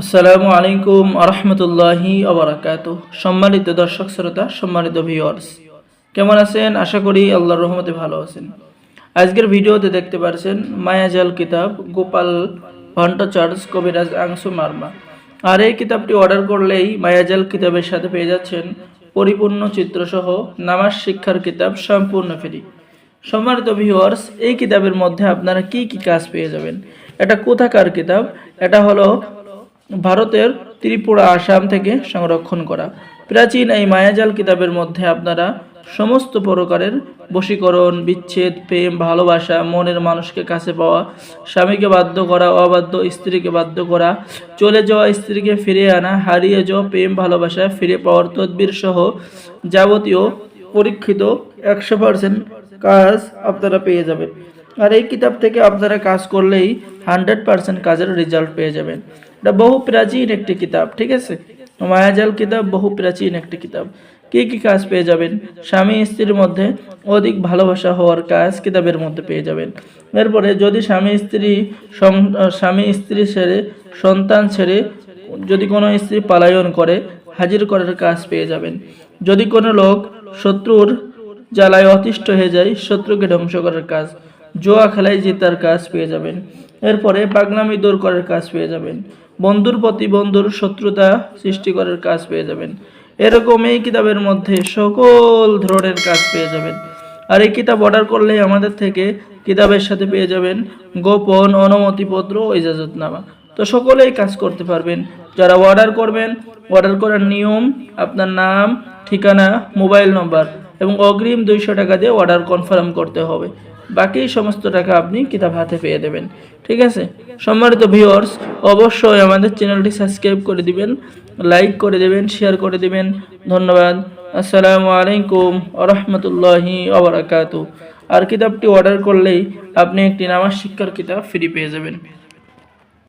আসসালামু আলাইকুম আরহামতুল্লাহি আবরাকাত সম্মানিত দর্শক শ্রোতা, সম্মানিত ভিউয়ার্স কেমন আছেন? আশা করি আল্লাহর রহমতে ভালো আছেন। আজকের ভিডিওতে দেখতে পারছেন মায়াজাল কিতাব গোপাল ভট্টাচার্য কবিরাজ আংশু মার্মা। আর এই কিতাবটি অর্ডার করলেই মায়াজাল কিতাবের সাথে পেয়ে যাচ্ছেন পরিপূর্ণ চিত্রসহ নামাজ শিক্ষার কিতাব সম্পূর্ণ ফ্রি সম্মানিত ভিউয়ার্স এই কিতাবের মধ্যে আপনারা কি কি কাজ পেয়ে যাবেন? এটা কোথাকার কিতাব? এটা হলো ভারতের ত্রিপুরা, আসাম থেকে সংরক্ষণ করা। প্রাচীন এই মায়াজাল কিতাবের মধ্যে আপনারা সমস্ত প্রকারের বশীকরণ, বিচ্ছেদ, প্রেম, ভালোবাসা, মনের মানুষকে কাছে পাওয়া, স্বামীকে বাধ্য করা, অবাধ্য স্ত্রীকে বাধ্য করা, চলে যাওয়া স্ত্রীকে ফিরে আনা, হারিয়ে যাওয়া প্রেম, ভালোবাসা, ফিরে পাওয়ার তদবির সহ যাবতীয় পরীক্ষিত একশো পার্সেন্ট কাজ আপনারা পেয়ে যাবেন। আর এই কিতাব থেকে আপনারা কাজ করলেই হান্ড্রেড পার্সেন্ট কাজের রেজাল্ট পেয়ে যাবেন। এটা বহু প্রাচীন একটি কিতাব, ঠিক আছে? মায়াজাল কিতাব বহু প্রাচীন একটি কিতাব। কি কি কাজ পেয়ে যাবেন? স্বামী স্ত্রীর মধ্যে অধিক ভালোবাসা হওয়ার কাজ কিতাবের মধ্যে পেয়ে যাবেন। এরপরে যদি স্বামী স্ত্রী স্বামী স্ত্রী ছেড়ে, সন্তান ছেড়ে যদি কোনো স্ত্রী পালায়ন করে, হাজির করার কাজ পেয়ে যাবেন। যদি কোনো লোক শত্রুর জ্বালায় অতিষ্ঠ হয়ে যায়, শত্রুকে ধ্বংস করার কাজ, জোয়া খেলায় জেতার কাজ পেয়ে যাবেন। এরপরে পাগলামি দূর করার কাজ পেয়ে যাবেন। বন্ধুর প্রতি বন্ধুর শত্রুতা সৃষ্টি করার কাজ পেয়ে যাবেন। এরকম এই কিতাবের মধ্যে সকল ধরনের কাজ পেয়ে যাবেন। আর এই কিতাব অর্ডার করলে আমাদের থেকে কিতাবের সাথে পেয়ে যাবেন গোপন অনুমতিপত্র ও ইজাজতনামা। তো সকলেই কাজ করতে পারবেন। যারা অর্ডার করবেন অর্ডার করার নিয়ম, আপনার নাম, ঠিকানা, মোবাইল নম্বর এবং অগ্রিম দুইশো টাকা দিয়ে অর্ডার কনফার্ম করতে হবে। বাকি সমস্ত টাকা আপনি কিতাব হাতে পেয়ে দেবেন। ঠিক আছে? সম্মানিত ভিউয়ার্স অবশ্যই আমাদের চ্যানেলটি সাবস্ক্রাইব করে দিবেন লাইক করে দেবেন শেয়ার করে দিবেন। ধন্যবাদ। আসসালামু আলাইকুম আরহামতুল্লাহি আবরাকাতু আর কিতাবটি অর্ডার করলেই আপনি একটি নামাজ শিক্ষার কিতাব ফ্রি পেয়ে যাবেন।